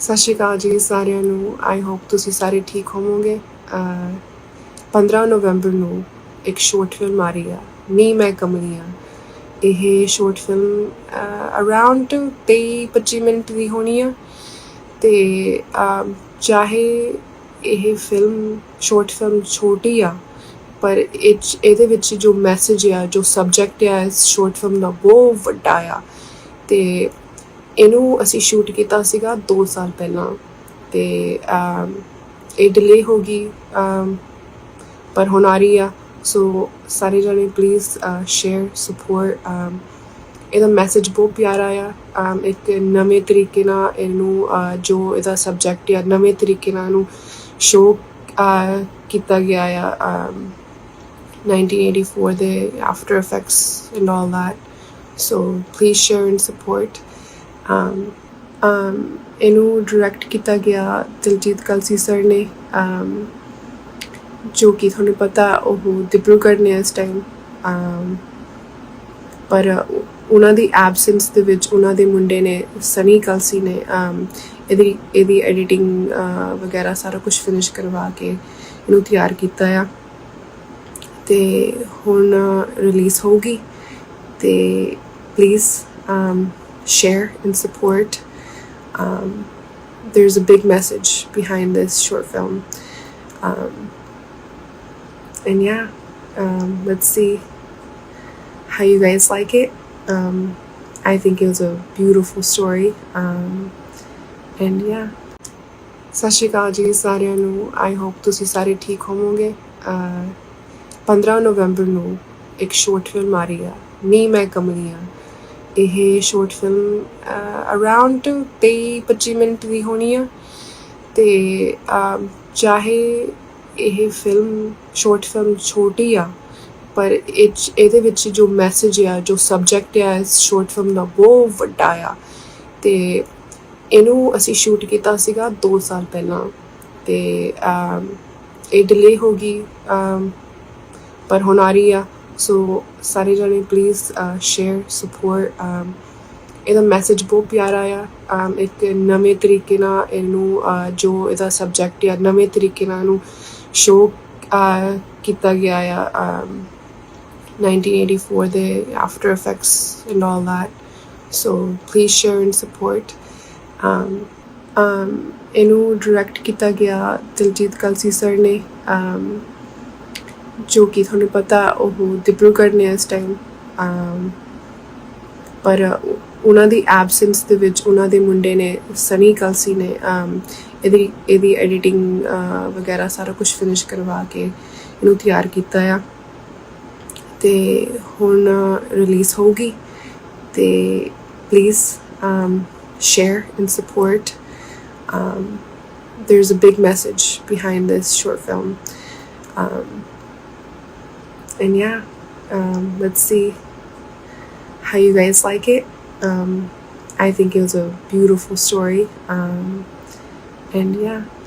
ਸਤਿ ਸ਼੍ਰੀ ਅਕਾਲ ਜੀ ਸਾਰਿਆਂ ਨੂੰ। ਆਈ ਹੋਪ ਤੁਸੀਂ ਸਾਰੇ ਠੀਕ ਹੋਵੋਗੇ। ਅਹ 15 ਨਵੰਬਰ ਨੂੰ ਇੱਕ ਸ਼ਾਰਟ ਫਿਲਮ ਆ ਰਹੀ ਆ, ਨੀ ਮੈਂ ਕਮਲੀਆਂ ਇਹ ਸ਼ਾਰਟ ਫਿਲਮ ਅਰਾਊਂਡ 23-25 ਮਿੰਟ ਦੀ ਹੋਣੀ ਆ। ਤੇ ਚਾਹੇ ਇਹ ਫਿਲਮ ਸ਼ਾਰਟ ਫਿਲਮ ਛੋਟੀ ਆ, ਪਰ ਇਹਦੇ ਵਿੱਚ ਜੋ ਮੈਸੇਜ ਆ, ਜੋ ਸਬਜੈਕਟ ਆ, ਇਸ ਸ਼ਾਰਟ ਫਿਲਮ ਦਾ ਬਹੁਤ ਵੱਡਾ ਆ। ਤੇ ਇਹਨੂੰ ਅਸੀਂ ਸ਼ੂਟ ਕੀਤਾ ਸੀਗਾ 2 ਸਾਲ ਪਹਿਲਾਂ ਤੇ ਇਹ ਡਿਲੇ ਹੋ ਗਈ ਪਰ ਹੁਣ ਆ ਰਹੀ ਆ। ਸੋ ਸਾਰੇ ਜਣੇ ਪਲੀਜ਼ ਸ਼ੇਅਰ ਸਪੋਰਟ ਇਹਦਾ ਮੈਸੇਜ ਬਹੁਤ ਪਿਆਰਾ ਆ। ਇੱਕ ਨਵੇਂ ਤਰੀਕੇ ਨਾਲ ਇਹਨੂੰ ਜੋ ਇਹਦਾ ਸਬਜੈਕਟ ਆ ਨਵੇਂ ਤਰੀਕੇ ਨਾਲ ਇਹਨੂੰ ਸ਼ੋ ਕੀਤਾ ਗਿਆ ਆ। ਅਮ, 1984 ਦੇ after effects and all that so please share and support ਇਹਨੂੰ ਡਾਇਰੈਕਟ ਕੀਤਾ ਗਿਆ ਦਿਲਜੀਤ ਕਲਸੀ ਸਰ ਨੇ ਜੋ ਕਿ ਤੁਹਾਨੂੰ ਪਤਾ ਉਹ ਡਿਬਰੂਗੜ੍ਹ ਨੇ ਇਸ ਟਾਈਮ ਪਰ ਉਹਨਾਂ ਦੀ ਐਬਸੈਂਸ ਦੇ ਵਿੱਚ ਉਹਨਾਂ ਦੇ ਮੁੰਡੇ ਨੇ ਸਨੀ ਕਲਸੀ ਨੇ ਇਹਦੀ ਇਹਦੀ ਐਡੀਟਿੰਗ ਵਗੈਰਾ ਸਾਰਾ ਕੁਝ ਫਿਨਿਸ਼ ਕਰਵਾ ਕੇ ਇਹਨੂੰ ਤਿਆਰ ਕੀਤਾ ਆ। ਤੇ ਹੁਣ ਰਿਲੀਜ਼ ਹੋਊਗੀ ਤੇ please share and support. Um, there's a big message behind this short film. Um, and yeah, um, let's see how you guys like it. Um, I think it was a beautiful story. Um, and yeah. ਸਤਿ ਸ਼੍ਰੀ ਅਕਾਲ ਜੀ ਸਾਰਿਆਂ ਨੂੰ I hope ਤੁਸੀਂ ਸਾਰੇ ਠੀਕ ਹੋਵੋਗੇ ਅਹ 15 ਨਵੰਬਰ ਨੂੰ ਇੱਕ ਸ਼ਾਰਟ ਫਿਲਮ ਆ ਰਹੀ ਆ ਨੀ ਮੈਂ ਕਮਲੀਆਂ ਇਹ ਸ਼ਾਰਟ ਫਿਲਮ ਅਰਾਊਂਡ 23-25 ਮਿੰਟ ਦੀ ਹੋਣੀ ਆ। ਤੇ ਚਾਹੇ ਇਹ ਫਿਲਮ ਸ਼ਾਰਟ ਫਿਲਮ ਛੋਟੀ ਆ, ਪਰ ਇਹ ਇਹਦੇ ਵਿੱਚ ਜੋ ਮੈਸੇਜ ਆ, ਜੋ ਸਬਜੈਕਟ ਆ, ਇਸ ਸ਼ਾਰਟ ਫਿਲਮ ਦਾ ਬਹੁਤ ਵੱਡਾ ਆ। ਤੇ ਇਹਨੂੰ ਅਸੀਂ ਸ਼ੂਟ ਕੀਤਾ ਸੀਗਾ 2 ਸਾਲ ਪਹਿਲਾਂ। ਤੇ ਇਹ ਡਿਲੇ ਹੋ ਗਈ ਪਰ ਹੁਣ ਆ ਰਹੀ ਆ। ਸੋ ਸਾਰੇ ਜਣੇ ਪਲੀਜ਼ ਸ਼ੇਅਰ ਸਪੋਰਟ ਇਹਦਾ ਮੈਸੇਜ ਬਹੁਤ ਪਿਆਰਾ ਆ। um, ਇੱਕ ਨਵੇਂ ਤਰੀਕੇ ਨਾਲ ਇਹਨੂੰ uh, ਜੋ ਇਹਦਾ ਸਬਜੈਕਟ ਆ ਨਵੇਂ ਤਰੀਕੇ ਨਾਲ ਇਹਨੂੰ ਸ਼ੋ uh, ਕੀਤਾ ਗਿਆ ਆ um, 1984 ਦੇ after effects and all that. So please share and support. Um, um, ਇਹਨੂੰ ਡਾਇਰੈਕਟ ਕੀਤਾ ਗਿਆ ਦਿਲਜੀਤ ਕਲਸੀ ਸਰ ਨੇ। Um, ਜੋ ਕਿ ਤੁਹਾਨੂੰ ਪਤਾ ਉਹ ਡਿਬਰੂਗੜ੍ਹ ਨੇ ਇਸ ਟਾਈਮ ਪਰ ਉਹਨਾਂ ਦੀ ਐਬਸੈਂਸ ਦੇ ਵਿੱਚ ਉਹਨਾਂ ਦੇ ਮੁੰਡੇ ਨੇ ਸਨੀ ਕਲਸੀ ਨੇ ਇਹਦੀ ਇਹਦੀ ਐਡੀਟਿੰਗ ਵਗੈਰਾ ਸਾਰਾ ਕੁਝ ਫਿਨਿਸ਼ ਕਰਵਾ ਕੇ ਇਹਨੂੰ ਤਿਆਰ ਕੀਤਾ ਆ। ਤੇ ਹੁਣ ਰਿਲੀਜ਼ ਹੋਊਗੀ ਤੇ please share and support there's a big message behind this short film um, and yeah, um, let's see how you guys like it. Um, I think it was a beautiful story. Um, and yeah.